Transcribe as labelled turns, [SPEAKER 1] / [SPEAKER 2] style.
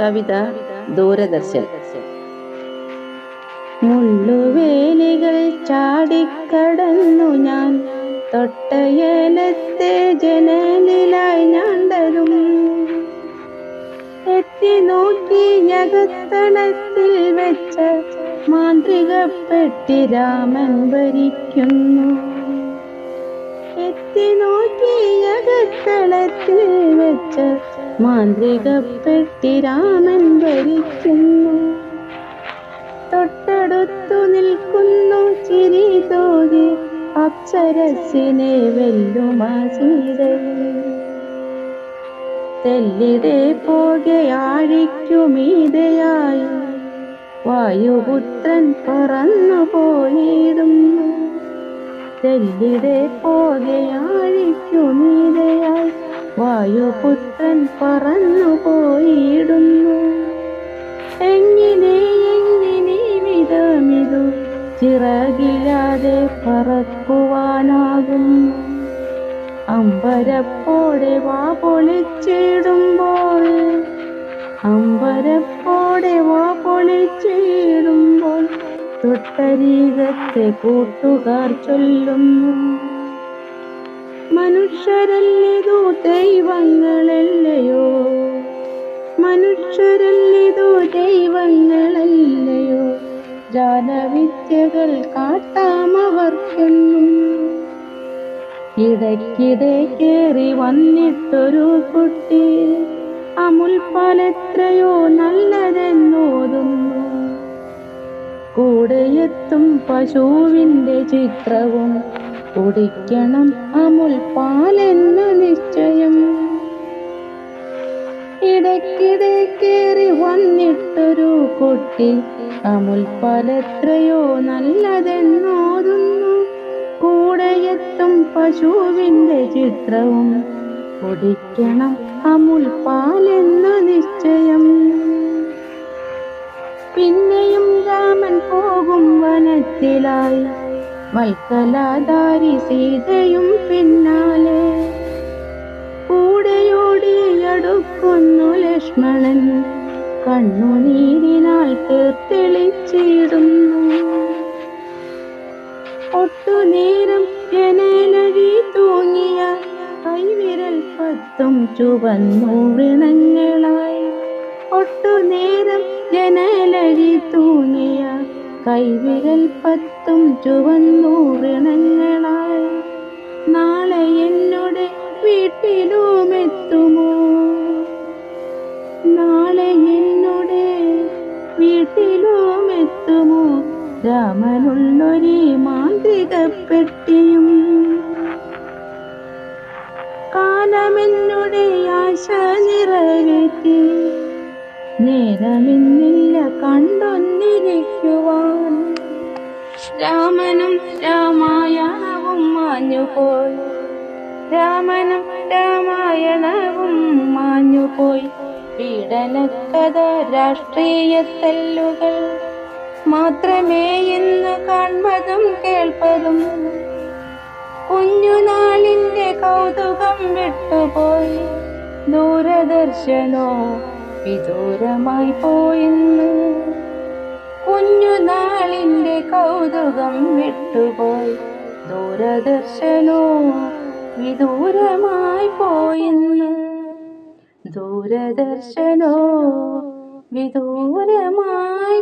[SPEAKER 1] കവിത ദൂരദർശൻ. മുള്ളുവേലികൾ ചാടിക്കടന്നു ഞാൻ. തൊട്ടയേലത്തെ ജനലിലായി ഞാണ്ടതും എത്തി നോക്കി ഞകത്തണത്തിൽ വെച്ച മാന്ത്രികപ്പെട്ടി രാമൻ ഭരിക്കുന്നു. എത്തി നോക്കി അകത്തളത്തിൽ വെച്ച മാന്ത്രിക പെട്ടി രാമൻ ഭരിക്കുന്നു തൊട്ടടുത്തു നിൽക്കുന്നു ചിരി തോകി അപ്സരസിനെ വെല്ലുമാ സീതയിൽ തെല്ലിടെ പോകയാഴിക്കുമീതയായി വായുപുത്രൻ പറന്നു പോയിടുന്നു. തെല്ലിടെ പോകയാഴിക്കുമീതയായി വായുപുത്രൻ പറന്നു പോയിടുന്നു. എങ്ങനെ എങ്ങനെ വിധമിതു ചിറകില്ലാതെ പറക്കുവാനാകുന്നു. അമ്പരപ്പോടെ വാ പൊളിച്ചിടുമ്പോൾ അമ്പരപ്പോടെ വാ പൊളിച്ചിടുമ്പോൾ തൊട്ടരീകത്തെ കൂട്ടുകാർ ചൊല്ലുന്നു. മനുഷ്യരല്ലിതു ദൈവങ്ങളല്ലയോ? മനുഷ്യരല്ലിതു ദൈവങ്ങളല്ലയോ? ജാലവിദ്യകൾ കാട്ടാമവർക്കെന്നും ഇടയ്ക്കിടെ കയറി വന്നിട്ടൊരു കുട്ടി അമുൽപാലെത്രയോ നല്ലതെന്നോതുന്നു കൂടെയെത്തും പശുവിന്റെ ചിത്രവും. കുടിക്കണം അമുൽ പാലെന്ന നിശ്ചയം. ഇടയ്ക്കിടെ കയറി വന്നിട്ടൊരു കുട്ടി അമുൽ പാലെത്രയോ നല്ലതെന്നോതുന്നു. കൂടെയെത്തും പശുവിന്റെ ചിത്രവും. കുടിക്കണം അമുൽ പാലെന്ന നിശ്ചയം. പിന്നെയും രാമൻ പോകും വനത്തിലായി. വൽക്കലാധാരി സീതയും പിന്നാലെ. കൂടെയോടിയടുക്കുന്നു ലക്ഷ്മണൻ. കണ്ണുനീരിനാൽ തീർത്തെളിച്ചിടുന്നു ഒട്ടുനേരം ജനലഴി തൂങ്ങിയ കൈവിരൽ പത്തും ചുവന്നു വിണങ്ങളായി ഒട്ടുനേരം ജനലഴി തൂങ്ങിയ കൈവിരൽ പത്തും ചുവന്നു വൃണങ്ങളായി നാളെ എന്നോട് വീട്ടിലുമെത്തുമോ? നാളെ എന്നോട് വീട്ടിലുമെത്തുമോ? രാമനുള്ളൊരു മാന്ത്രിക പെട്ടിയും കാലമെന്നുടെ ആശ നിറവേറ്റി നേരമിന്നില്ല കണ്ടൊന്നിരിക്കുവാൻ. രാമനും രാമായണവും മാഞ്ഞുപോയി. രാമനും രാമായണവും മാഞ്ഞുപോയി. പീഡനക്കഥ രാഷ്ട്രീയ തല്ലുകൾ മാത്രമേ ഇന്ന് കാൺപതും കേൾപ്പതും. കുഞ്ഞുനാളിന്റെ കൗതുകം വിട്ടുപോയി. ദൂരദർശനോ വിദൂരമായി പോയെന്ന്. കുഞ്ഞുനാളിന്റെ കൗതുകം വിട്ടുപോയി. ദൂരദർശനോ വിദൂരമായി പോയെന്ന്. ദൂരദർശനോ വിദൂരമായി